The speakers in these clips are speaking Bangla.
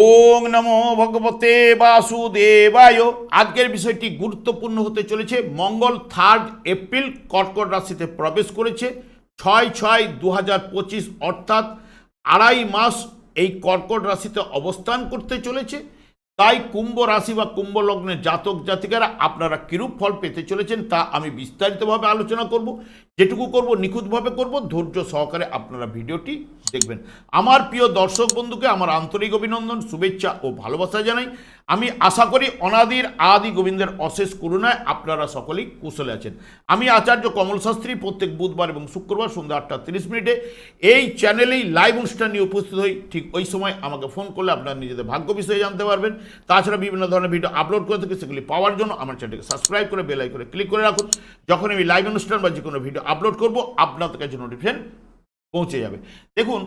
ওং নমো ভগবতে বাসুদেবায়। আজকের বিষয়টি গুরুত্বপূর্ণ হতে চলেছে। মঙ্গল থার্ড এপ্রিল কর্কট রাশিতে প্রবেশ করেছে। ছয় ছয় দু অর্থাৎ আড়াই মাস এই কর্কট রাশিতে অবস্থান করতে চলেছে। তাই কুম্ভ রাশি বা কুম্ভ লগ্নের জাতক জাতিকারা আপনারা কিরূপ ফল পেতে চলেছেন তা আমি বিস্তারিতভাবে আলোচনা করব, যেটুকু করব, নিখুঁতভাবে করব, ধৈর্য সহকারে আপনারা ভিডিওটি দেখবেন। আমার প্রিয় দর্শক বন্ধুকে আমার আন্তরিক অভিনন্দন, শুভেচ্ছা ও ভালোবাসা জানাই। আমি আশা করি অনাদির আদি গোবিন্দের অশেষ করুণায় আপনারা সকলেই কুশলে আছেন। আমি আচার্য কমল শাস্ত্রী প্রত্যেক বুধবার এবং শুক্রবার সন্ধ্যা আটটা তিরিশ মিনিটে এই চ্যানেলেই লাইভ অনুষ্ঠান নিয়ে উপস্থিত হই। ঠিক ওই সময় আমাকে ফোন করলে আপনারা নিজেদের ভাগ্য বিষয়ে জানতে পারবেন। তাছাড়া বিভিন্ন ধরনের ভিডিও আপলোড করে থাকি, সেগুলি পাওয়ার জন্য আমার চ্যানেলকে সাবস্ক্রাইব করে বেলাই করে ক্লিক করে রাখুন। যখন আমি লাইভ অনুষ্ঠান বা যে কোনো ভিডিও আপলোড করব, আপনাদের কাছে নোটিফিকেশন পৌঁছে যাবে। দেখুন,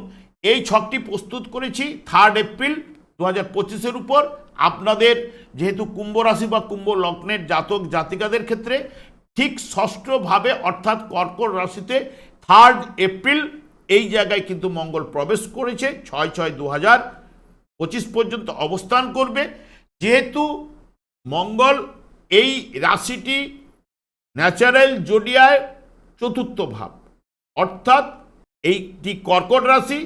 এই ছকটি প্রস্তুত করেছি থার্ড এপ্রিল দু হাজার পঁচিশের উপর আপনাদের যেহেতু কুম্ভ রাশি বা কুম্ভ লগ্নের জাতক জাতিকাদের ক্ষেত্রে ঠিক ষষ্ঠভাবে অর্থাৎ কর্কট রাশিতে থার্ড এপ্রিল এই জায়গায় কিন্তু মঙ্গল প্রবেশ করেছে, ছয় ছয় দু হাজার পঁচিশ পর্যন্ত অবস্থান করবে। যেহেতু মঙ্গল এই রাশিটি ন্যাচারাল জোডিয়ায় চতুর্থ ভাব, অর্থাৎ এইটি কর্কট রাশি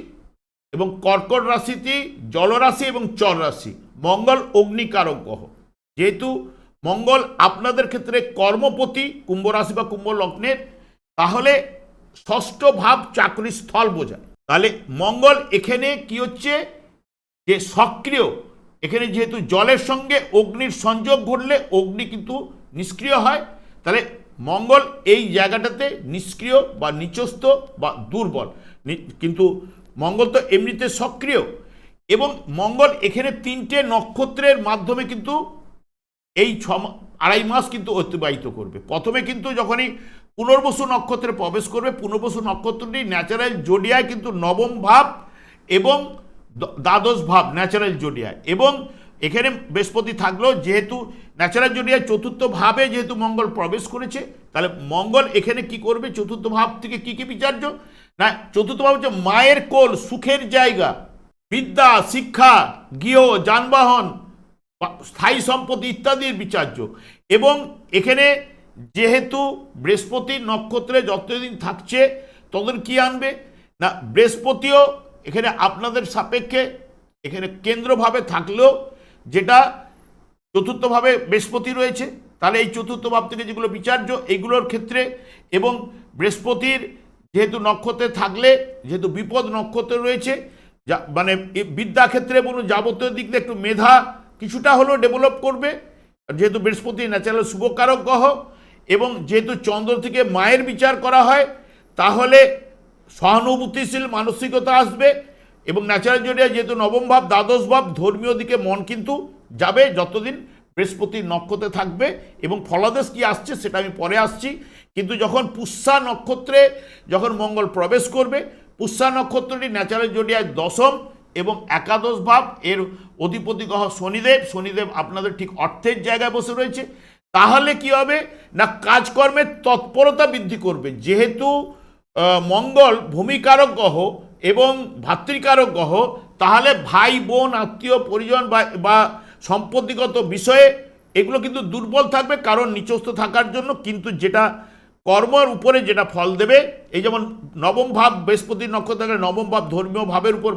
এবং কর্কট রাশিটি জলরাশি এবং চর রাশি। মঙ্গল অগ্নিকারক গ্রহ। যেহেতু মঙ্গল আপনাদের ক্ষেত্রে কর্মপতি, কুম্ভ রাশি বা কুম্ভ লগ্নের, তাহলে ষষ্ঠ ভাব চাকরি স্থল বোঝায়। তাহলে মঙ্গল এখানে কি হচ্ছে? যে সক্রিয়। এখানে যেহেতু জলের সঙ্গে অগ্নির সংযোগ ঘটলে অগ্নি কিন্তু নিষ্ক্রিয় হয়। তাহলে মঙ্গল এই জায়গাটাতে নিষ্ক্রিয় বা নিচস্থ বা দুর্বল। কিন্তু মঙ্গল তো এমনিতে সক্রিয়। এবং মঙ্গল এখানে তিনটে নক্ষত্রের মাধ্যমে কিন্তু এই ছ আড়াই মাস কিন্তু অতিবাহিত করবে। প্রথমে কিন্তু যখনই পুনর্বসু নক্ষত্রে প্রবেশ করবে, পুনর্বসু নক্ষত্রটি ন্যাচারাল জোডিয়ায় কিন্তু নবম ভাব এবং দ্বাদশ ভাব ন্যাচারাল জোডিয়ায় এবং এখানে বৃহস্পতি থাকলেও যেহেতু ন্যাচারাল জোডিয়ায় চতুর্থ ভাবে যেহেতু মঙ্গল প্রবেশ করেছে, তাহলে মঙ্গল এখানে কি করবে? চতুর্থ ভাব থেকে কি কি বিচার্য? না, চতুর্থ ভাব হচ্ছে মায়ের কোল, সুখের জায়গা, বিদ্যা, শিক্ষা, গৃহ, যানবাহন স্থায়ী সম্পত্তি ইত্যাদির বিচার্য। এবং এখানে যেহেতু বৃহস্পতি নক্ষত্রে যতদিন থাকছে, ততদিন কি আনবে? না, বৃহস্পতিও এখানে আপনাদের সাপেক্ষে এখানে কেন্দ্রভাবে থাকলেও যেটা চতুর্থভাবে বৃহস্পতি রয়েছে, তাহলে এই চতুর্থ ভাব থেকে যেগুলো বিচার্য, এইগুলোর ক্ষেত্রে এবং বৃহস্পতির যেহেতু নক্ষত্রে থাকলে, যেহেতু বিপদ নক্ষত্রে রয়েছে, যা মানে বিদ্যাক্ষেত্রে বলুন যাবতীয় দিক দিয়ে একটু মেধা কিছুটা হলেও ডেভেলপ করবে। যেহেতু বৃহস্পতি ন্যাচারাল শুভকারক গ্রহ এবং যেহেতু চন্দ্র থেকে মায়ের বিচার করা হয়, তাহলে সহানুভূতিশীল মানসিকতা আসবে এবং ন্যাচারাল জোডিয়া যেহেতু নবম ভাব, দ্বাদশ ভাব, ধর্মীয় দিকে মন কিন্তু যাবে যতদিন বৃহস্পতি নক্ষত্রে থাকবে এবং ফলাদেশ কি আসছে সেটা আমি পরে আসছি। কিন্তু যখন পুষ্যা নক্ষত্রে যখন মঙ্গল প্রবেশ করবে, পুষ্যা নক্ষত্রটি ন্যাচারাল জোডিয়ায় দশম এবং একাদশ ভাব এর অধিপতি গ্রহ শনিদেব। শনিদেব আপনাদের ঠিক অর্থের জায়গায় বসে রয়েছে। তাহলে কি হবে? না, কাজকর্মের তৎপরতা বৃদ্ধি করবে। যেহেতু মঙ্গল ভূমিকারক গ্রহ এবং ভাতৃকারক গ্রহ, তাহলে ভাই, বোন, আত্মীয়, পরিজন বা সম্পত্তিগত বিষয়ে এগুলো কিন্তু দুর্বল থাকবে। কারণ নিচস্থ থাকার জন্য কিন্তু যেটা কর্মের উপরে যেটা ফল দেবে, এই যেমন নবম ভাব, বৃহস্পতি নক্ষত্র থাকলে নবম ভাব ধর্মীয় ভাবের উপর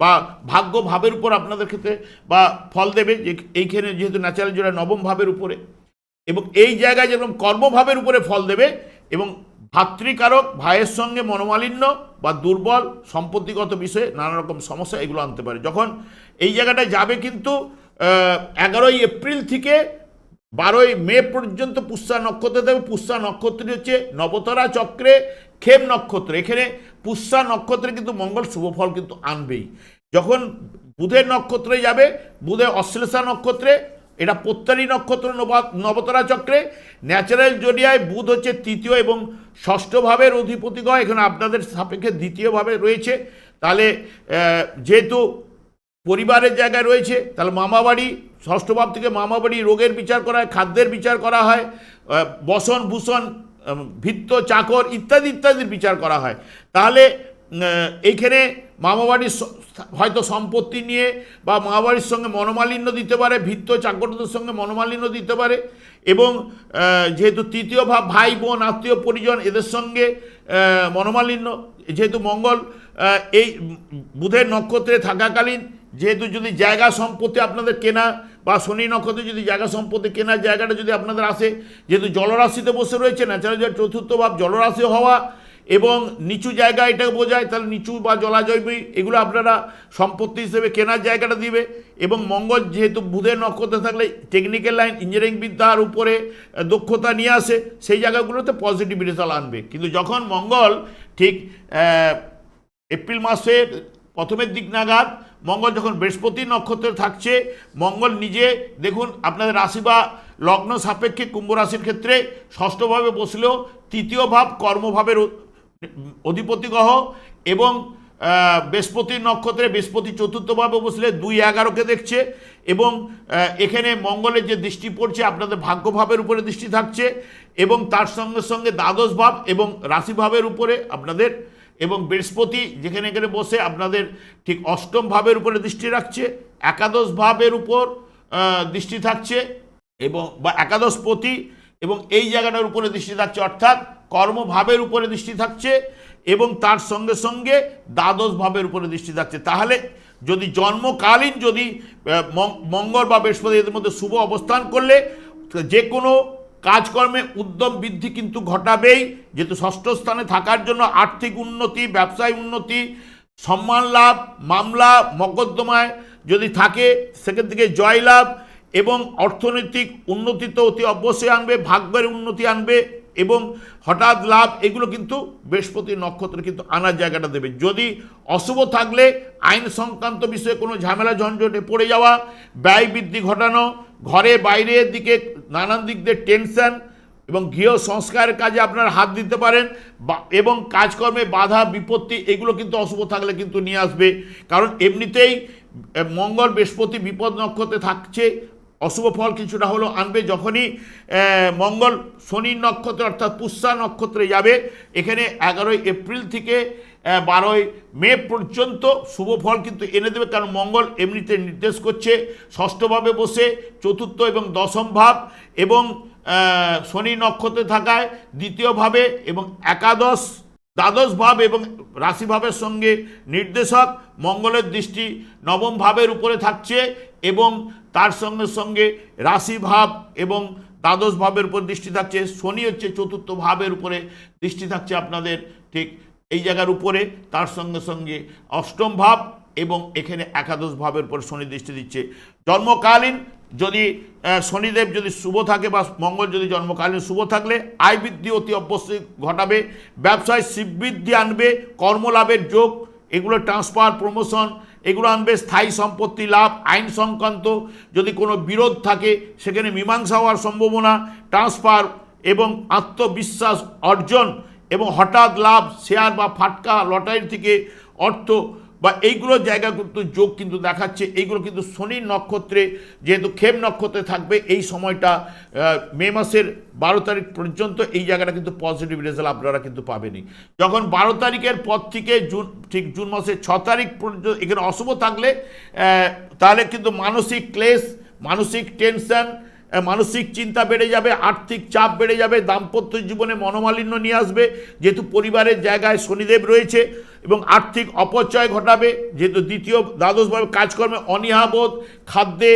বা ভাগ্য ভাবের উপর আপনাদের ক্ষেত্রে বা ফল দেবে, যে এইখানে যেহেতু ন্যাচারাল জোড়া নবম ভাবের উপরে। এবং এই জায়গায় যেরকম কর্মভাবের উপরে ফল দেবে, এবং ভাতৃকারক, ভাইয়ের সঙ্গে মনোমালিন্য বা দুর্বল, সম্পত্তিগত বিষয়ে নানা রকম সমস্যা এগুলো আনতে পারে। যখন এই জায়গাটায় যাবে কিন্তু এগারোই এপ্রিল থেকে বারোই মে পর্যন্ত পুষ্যা নক্ষত্র দেবে পুষ্যা নক্ষত্রটি হচ্ছে নবতরা চক্রে খেম নক্ষত্র। এখানে পুষ্যা নক্ষত্রে কিন্তু মঙ্গল শুভফল কিন্তু আনবেই। যখন বুধের নক্ষত্রে যাবে, বুধের অশ্লেষা নক্ষত্রে, এটা প্রত্যারী নক্ষত্র নবা- নবতরা চক্রে, ন্যাচারাল জোডিয়ায় বুধ হচ্ছে তৃতীয় এবং ষষ্ঠ ভাবের অধিপতি গ্রহ এখানে আপনাদের সাপেক্ষে দ্বিতীয়ভাবে রয়েছে। তাহলে যেহেতু পরিবারের জায়গায় রয়েছে, তাহলে মামাবাড়ি, ষষ্ঠ ভাব থেকে মামাবাড়ি রোগের বিচার করা হয়, খাদ্যের বিচার করা হয় বসন, ভূষণ ভিত্ত, চাকর ইত্যাদি ইত্যাদির বিচার করা হয়। তাহলে এইখানে মামাবাড়ির হয়তো সম্পত্তি নিয়ে বা মামাবাড়ির সঙ্গে মনোমালিন্য দিতে পারে, ভিত্ত চাকরদের সঙ্গে মনোমালিন্য দিতে পারে এবং যেহেতু তৃতীয় ভাব, ভাই, বোন, আত্মীয়, পরিজন এদের সঙ্গে মনোমালিন্য, যেহেতু মঙ্গল এই বুধের নক্ষত্রে থাকাকালীন যেহেতু যদি জায়গা সম্পত্তি আপনাদের কেনা বা শনি নক্ষত্রে যদি জায়গা সম্পত্তি কেনার জায়গাটা যদি আপনাদের আসে, যেহেতু জলরাশিতে বসে রয়েছে ন্যাচারাল চতুর্থ ভাব জলরাশি হওয়া এবং নিচু জায়গা এটা বোঝায়, তাহলে নিচু বা জলাজৈবী এগুলো আপনারা সম্পত্তি হিসেবে কেনার জায়গাটা দিবে। এবং মঙ্গল যেহেতু বুধের নক্ষত্রে থাকলে টেকনিক্যাল লাইন ইঞ্জিনিয়ারিং বিদ্যার উপরে দক্ষতা নিয়ে আসে, সেই জায়গাগুলোতে পজিটিভ রেজাল্ট আনবে। কিন্তু যখন মঙ্গল ঠিক এপ্রিল মাসের প্রথমের দিক নাগাদ মঙ্গল যখন বৃহস্পতি নক্ষত্রে থাকছে, মঙ্গল নিজে, দেখুন, আপনাদের রাশি বা লগ্ন সাপেক্ষে কুম্ভ রাশির ক্ষেত্রে ষষ্ঠভাবে বসলেও তৃতীয় ভাব কর্মভাবের অধিপতি গ্রহ এবং বৃহস্পতি নক্ষত্রে বৃহস্পতি চতুর্থভাবে বসলে দুই এগারোকে দেখছে এবং এখানে মঙ্গলের যে দৃষ্টি পড়ছে, আপনাদের ভাগ্যভাবের উপরে দৃষ্টি থাকছে এবং তার সঙ্গে সঙ্গে দ্বাদশ ভাব এবং রাশিভাবের উপরে আপনাদের এবং বৃহস্পতি যেখানে এখানে বসে আপনাদের ঠিক অষ্টম ভাবের উপরে দৃষ্টি রাখছে, একাদশ ভাবের উপর দৃষ্টি থাকছে এবং, বা একাদশপতি এবং এই জায়গাটার উপরে দৃষ্টি থাকছে, অর্থাৎ কর্মভাবের উপরে দৃষ্টি থাকছে এবং তার সঙ্গে সঙ্গে দ্বাদশ ভাবের উপরে দৃষ্টি থাকছে। তাহলে যদি জন্মকালীন যদি মঙ্গল বা বৃহস্পতি এদের মধ্যে শুভ অবস্থান করলে, যে কোনো কাজকর্মে উদ্যম বৃদ্ধি কিন্তু ঘটাবেই। যেহেতু ষষ্ঠ স্থানে থাকার জন্য আর্থিক উন্নতি, ব্যবসায় উন্নতি, সম্মান লাভ, মামলা, মকদ্দমায় যদি থাকে, সেখান থেকে জয়লাভ এবং অর্থনৈতিক উন্নতি তো অতি অবশ্যই আনবে, ভাগ্যের উন্নতি আনবে এবং হঠাৎ লাভ, এগুলো কিন্তু বৃহস্পতি নক্ষত্র কিন্তু আনার জায়গাটা দেবে। যদি অশুভ থাকলে, আইন সংক্রান্ত বিষয়ে কোনো ঝামেলা, ঝঞ্ঝটে পড়ে যাওয়া, ব্যয় বৃদ্ধি ঘটানো, ঘরে বাইরের দিকে নানান দিক দিয়ে টেনশন এবং গৃহ সংস্কারের কাজে আপনার হাত দিতে পারেন এবং কাজকর্মে বাধা, বিপত্তি, এগুলো কিন্তু অশুভ থাকলে কিন্তু নিয়ে আসবে। কারণ এমনিতেই মঙ্গল বৃহস্পতি বিপদ নক্ষত্রে থাকছে, অশুভ ফল কিছুটা হলেও আনবে। যখনই মঙ্গল শনি নক্ষত্রে অর্থাৎ পুষ্যা নক্ষত্রে যাবে, এখানে এগারোই এপ্রিল থেকে বারোই মে পর্যন্ত শুভ ফল কিন্তু এনে দেবে, কারণ মঙ্গল এমনিতে নির্দেশ করছে। ষষ্ঠভাবে বসে, চতুর্থ এবং দশম ভাব এবং শনি নক্ষত্রে থাকায় দ্বিতীয়ভাবে এবং একাদশ, দ্বাদশ ভাব এবং রাশিভাবের সঙ্গে নির্দেশক মঙ্গলের দৃষ্টি নবম ভাবের উপরে থাকছে এবং তার সঙ্গে সঙ্গে রাশি ভাব এবং দ্বাদশ ভাবের উপর দৃষ্টি থাকছে। শনি হচ্ছে চতুর্থ ভাবের উপরে দৃষ্টি থাকছে আপনাদের, ঠিক এই জায়গার উপরে তার সঙ্গে সঙ্গে অষ্টম ভাব এবং এখানে একাদশ ভাবের উপর শনি দৃষ্টি দিচ্ছে। জন্মকালীন যদি শনিদেব যদি শুভ থাকে বা মঙ্গল যদি জন্মকালীন শুভ থাকলে, আয় বৃদ্ধি অতি অবশ্যই ঘটাবে, ব্যবসায় শিববৃদ্ধি আনবে, কর্মলাভের যোগ, এগুলো ট্রান্সফার প্রমোশন এগুলো আনবে, স্থায়ী সম্পত্তি লাভ, আইন সংক্রান্ত যদি কোনো বিরোধ থাকে, সেখানে মীমাংসা হওয়ার সম্ভাবনা ট্রান্সফার এবং আত্মবিশ্বাস অর্জন এবং হঠাৎ লাভ, শেয়ার বা ফাটকা লটারির থেকে অর্থ বা এইগুলো জায়গা কিন্তু যোগ কিন্তু দেখাচ্ছে। এইগুলো কিন্তু শনির নক্ষত্রে যেহেতু ক্ষেম নক্ষত্রে থাকবে, এই সময়টা মে মাসের বারো তারিখ পর্যন্ত এই জায়গাটা কিন্তু পজিটিভ রেজাল্ট আপনারা কিন্তু পাবেনই। যখন বারো তারিখের পর থেকে জুন, ঠিক জুন মাসের ছ তারিখ পর্যন্ত এখানে অশুভ থাকলে তাহলে কিন্তু মানসিক ক্লেশ, মানসিক টেনশন মানসিক চিন্তা বেড়ে যাবে, আর্থিক চাপ বেড়ে যাবে, দাম্পত্য জীবনে মনোমালিন্য নিয়ে আসবে, যেহেতু পরিবারের জায়গায় শনিদেব রয়েছে এবং আর্থিক অপচয় ঘটাবে, যেহেতু দ্বিতীয় দ্বাদশভাবে কাজকর্মে অনীহাবোধ খাদ্যে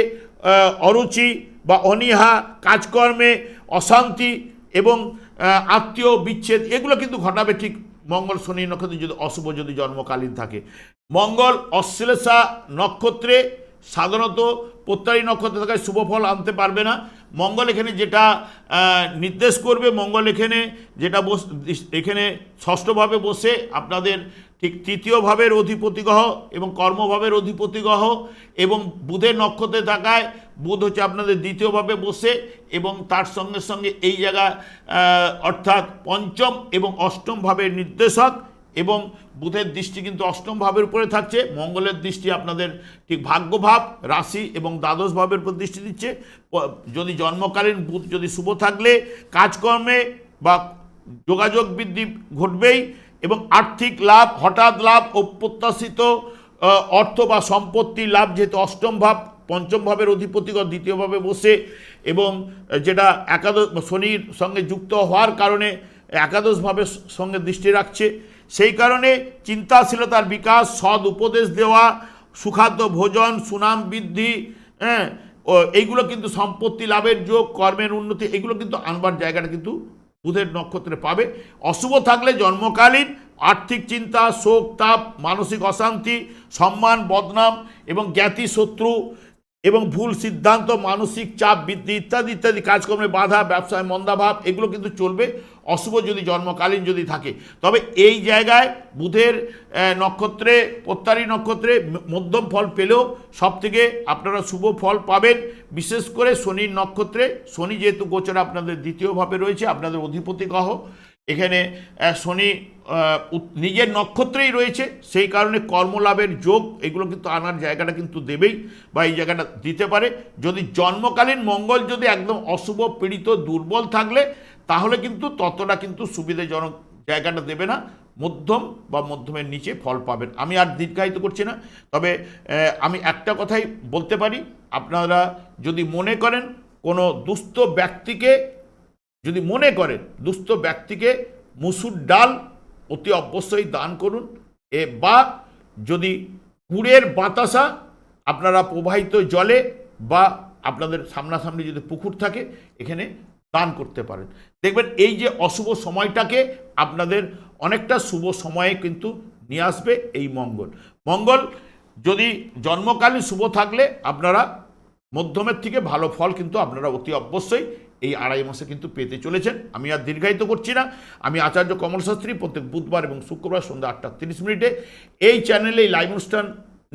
অরুচি বা অনীহা, কাজকর্মে অশান্তি এবং আত্মীয় বিচ্ছেদ, এগুলো কিন্তু ঘটাবে ঠিক মঙ্গল শনি নক্ষত্রে, যদি অশুভ যদি জন্মকালীন থাকে। মঙ্গল অশ্লেষা নক্ষত্রে সাধারণত প্রত্যারী নক্ষত্রে থাকায় শুভ ফল আনতে পারবে না। মঙ্গল এখানে যেটা নির্দেশ করবে, মঙ্গল এখানে যেটা বস, এখানে ষষ্ঠভাবে বসে আপনাদের ঠিক তৃতীয় ভাবের অধিপতি গ্রহ এবং কর্মভাবের অধিপতি গ্রহ এবং বুধের নক্ষত্রে থাকায় বুধ হচ্ছে আপনাদের দ্বিতীয়ভাবে বসে এবং তার সঙ্গে সঙ্গে এই জায়গা অর্থাৎ পঞ্চম এবং অষ্টম ভাবের নির্দেশক এবং বুধের দৃষ্টি কিন্তু অষ্টম ভাবের উপরে থাকছে মঙ্গলের দৃষ্টি আপনাদের ঠিক ভাগ্যভাব রাশি এবং দ্বাদশ ভাবের উপর দৃষ্টি দিচ্ছে। যদি জন্মকালীন বুধ যদি শুভ থাকলে কাজকর্মে বা যোগাযোগ বৃদ্ধি ঘটবেই এবং আর্থিক লাভ হঠাৎ লাভ অপ্রত্যাশিত আহ, অর্থ বা সম্পত্তির লাভ যেহেতু অষ্টম ভাব পঞ্চম ভাবের অধিপতিগত দ্বিতীয়ভাবে বসে এবং যেটা একাদশ শনির সঙ্গে যুক্ত হওয়ার কারণে একাদশ ভাবের সঙ্গে দৃষ্টি রাখছে। সেই কারণে চিন্তাশীলতার বিকাশ সৎ উপদেশ দেওয়া, সুখাদ্য ভোজন, সুনাম বৃদ্ধি হ্যাঁ এইগুলো কিন্তু সম্পত্তি লাভের যোগ, কর্মের উন্নতি, এগুলো কিন্তু আনবার জায়গাটা কিন্তু বুধের নক্ষত্রে পাবে। অশুভ থাকলে জন্মকালীন, আর্থিক চিন্তা, শোক, তাপ, মানসিক অশান্তি, সম্মান, বদনাম এবং জ্ঞাতি শত্রু এবং ভুল সিদ্ধান্ত, মানসিক চাপ, বৃদ্ধি ইত্যাদি ইত্যাদি কাজকর্মে বাধা, ব্যবসায় মন্দাভাব এগুলো কিন্তু চলবে অশুভ যদি জন্মকালীন যদি থাকে। তবে এই জায়গায় বুধের নক্ষত্রে, প্রত্যারী নক্ষত্রে মধ্যম ফল পেলেও সব থেকে আপনারা শুভ ফল পাবেন। বিশেষ করে শনির নক্ষত্রে, শনি যেহেতু গোচরে আপনাদের দ্বিতীয়ভাবে রয়েছে, আপনাদের অধিপতি গ্রহ। এখানে শনি নিজের নক্ষত্রেই রয়েছে, সেই কারণে কর্মলাভের যোগ, এগুলো কিন্তু আনার জায়গাটা কিন্তু দেবেই বা এই জায়গাটা দিতে পারে। যদি জন্মকালীন মঙ্গল যদি একদম অশুভ, পীড়িত, দুর্বল থাকলে, তাহলে কিন্তু ততটা কিন্তু সুবিধাজনক জায়গাটা দেবে না। মধ্যম বা মধ্যমের নিচে ফল পাবেন। আমি আর দীর্ঘায়িত করছি না। তবে আমি একটা কথাই বলতে পারি। আপনারা যদি মনে করেন কোনো দুস্থ ব্যক্তিকে যদি মনে করেন দুস্থ ব্যক্তিকে মুসুর ডাল অতি অবশ্যই দান করুন, এ বা যদি কুড়ের বাতাসা আপনারা প্রবাহিত জলে বা আপনাদের সামনাসামনি যদি পুকুর থাকে, এখানে দান করতে পারেন। দেখবেন এই যে অশুভ সময়টাকে আপনাদের অনেকটা শুভ সময়ে কিন্তু নিয়ে আসবে এই মঙ্গল। মঙ্গল যদি জন্মকালীন শুভ থাকলে আপনারা মধ্যমের থেকে ভালো ফল কিন্তু আপনারা অতি অবশ্যই এই আড়াই মাসে কিন্তু পেতে চলেছেন। আমি আর দীর্ঘায়িত করছি না। আমি আচার্য কমল শাস্ত্রী প্রত্যেক বুধবার এবং শুক্রবার সন্ধ্যা আটটা তিরিশ মিনিটে এই চ্যানেলে এই লাইভ অনুষ্ঠান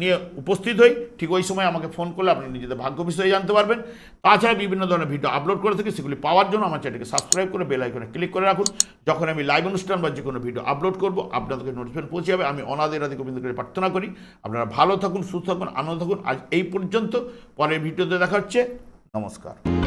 নিয়ে উপস্থিত হই। ঠিক ওই সময় আমাকে ফোন করলে আপনি নিজেদের ভাগ্য বিষয়ে জানতে পারবেন। তাছাড়া বিভিন্ন ধরনের ভিডিও আপলোড করে থাকি, সেগুলি পাওয়ার জন্য আমার চ্যানেলকে সাবস্ক্রাইব করে বেল আইকনে ক্লিক করে রাখুন। যখন আমি লাইভ অনুষ্ঠান বা যে কোনো ভিডিও আপলোড করব, আপনাদেরকে নোটিফিকেশন পৌঁছে যাবে। আমি অনাদের আদি গোবিন্দ করে প্রার্থনা করি। আপনারা ভালো থাকুন, সুস্থ থাকুন, আনন্দ থাকুন। আজ এই পর্যন্ত পরের ভিডিওতে দেখা হচ্ছে। নমস্কার।